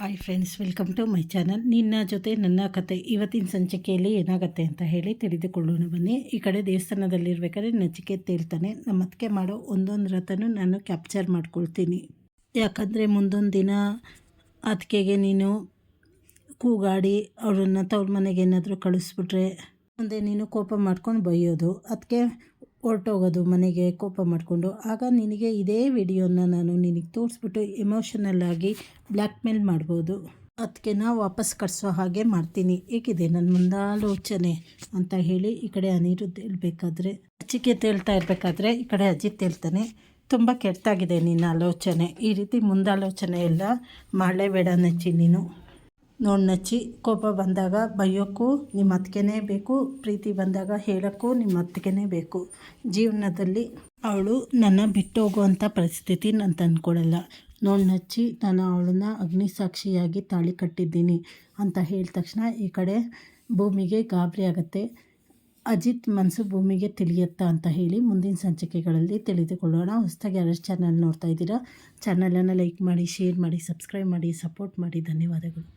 Hi friends welcome to my channel ನಿನ್ನ ಜೊತೆ ನನ್ನ ಕತೆ ಇವತ್ತಿನ ಸಂಚಿಕೆಯಲ್ಲಿ ಏನಾಗುತ್ತೆ ಅಂತ ಹೇಳಿ ತಿಳಿದುಕೊಳ್ಳೋಣ. ಬನ್ನಿ, ಈ ಕಡೆ ದೇವಸ್ಥಾನದಲ್ಲಿರ್ಬೇಕಾದ್ರೆ ನಚಿಕೆ ತೇಳ್ತಾನೆ ನಮ್ಮ ಅದಕ್ಕೆ ಮಾಡೋ ಒಂದೊಂದು ರಥನೂ ನಾನು ಕ್ಯಾಪ್ಚರ್ ಮಾಡ್ಕೊಳ್ತೀನಿ. ಯಾಕಂದರೆ ಮುಂದೊಂದು ದಿನ ಅದಕ್ಕೆಗೆ ನೀನು ಕೂಗಾಡಿ ಅವ್ರನ್ನ ತವ್ರ ಮನೆಗೆ ಏನಾದರೂ ಕಳಿಸ್ಬಿಟ್ರೆ, ಮುಂದೆ ನೀನು ಕೋಪ ಮಾಡ್ಕೊಂಡು ಬೈಯೋದು. ಅದಕ್ಕೆ ಹೊರ್ಟೋಗೋದು, ಮನೆಗೆ ಕೋಪ ಮಾಡಿಕೊಂಡು. ಆಗ ನಿನಗೆ ಇದೇ ವಿಡಿಯೋನ ನಾನು ನಿನಗೆ ತೋರಿಸ್ಬಿಟ್ಟು ಎಮೋಷನಲ್ ಆಗಿ ಬ್ಲ್ಯಾಕ್ಮೇಲ್ ಮಾಡ್ಬೋದು. ಅದಕ್ಕೆ ನಾ ವಾಪಸ್ ಕಟ್ಸೋ ಹಾಗೆ ಮಾಡ್ತೀನಿ. ಏಕಿದೆ ನನ್ನ ಮುಂದಾಲೋಚನೆ? ಅಂತ ಹೇಳಿ ಈ ಕಡೆ ಅನಿರುದ್ಧ ಹೇಳಬೇಕಾದ್ರೆ ಅಚ್ಚಿಕೆ ಹೇಳ್ತಾ ಇರಬೇಕಾದ್ರೆ ಈ ಕಡೆ ಅಜಿತ್ ಹೇಳ್ತಾನೆ, ತುಂಬ ಕೆಟ್ಟಾಗಿದೆ ನಿನ್ನ ಆಲೋಚನೆ. ಈ ರೀತಿ ಮುಂದಾಲೋಚನೆ ಎಲ್ಲ ಮಾಡಲೇಬೇಡ ನಚ್ಚಿ ನೀನು. ನೋಡಿ ನಚ್ಚಿ ಕೋಪ ಬಂದಾಗ ಬೈಯೋಕ್ಕೂ ನಿಮ್ಮ ಅತ್ತಿಗೆನೇ ಬೇಕು, ಪ್ರೀತಿ ಬಂದಾಗ ಹೇಳೋಕ್ಕೂ ನಿಮ್ಮ ಅತ್ತಿಗೆನೇ ಬೇಕು. ಜೀವನದಲ್ಲಿ ಅವಳು ನನ್ನ ಬಿಟ್ಟು ಹೋಗುವಂಥ ಪರಿಸ್ಥಿತಿ ನಾನು ತಂದುಕೊಡಲ್ಲ. ನೋಡಿ ನಚ್ಚಿ ನಾನು ಅವಳನ್ನ ಅಗ್ನಿ ಸಾಕ್ಷಿಯಾಗಿ ತಾಳಿ ಕಟ್ಟಿದ್ದೀನಿ ಅಂತ ಹೇಳಿದ ತಕ್ಷಣ ಈ ಕಡೆ ಭೂಮಿಗೆ ಗಾಬರಿ ಆಗುತ್ತೆ. ಅಜಿತ್ ಮನಸ್ಸು ಭೂಮಿಗೆ ತಿಳಿಯುತ್ತಾ ಅಂತ ಹೇಳಿ ಮುಂದಿನ ಸಂಚಿಕೆಗಳಲ್ಲಿ ತಿಳಿದುಕೊಳ್ಳೋಣ. ಹೊಸದಾಗಿ ಯಾರು ಚಾನಲ್ ನೋಡ್ತಾ ಇದ್ದೀರಾ ಚಾನಲನ್ನು ಲೈಕ್ ಮಾಡಿ ಶೇರ್ ಮಾಡಿ ಸಬ್ಸ್ಕ್ರೈಬ್ ಮಾಡಿ ಸಪೋರ್ಟ್ ಮಾಡಿ. ಧನ್ಯವಾದಗಳು.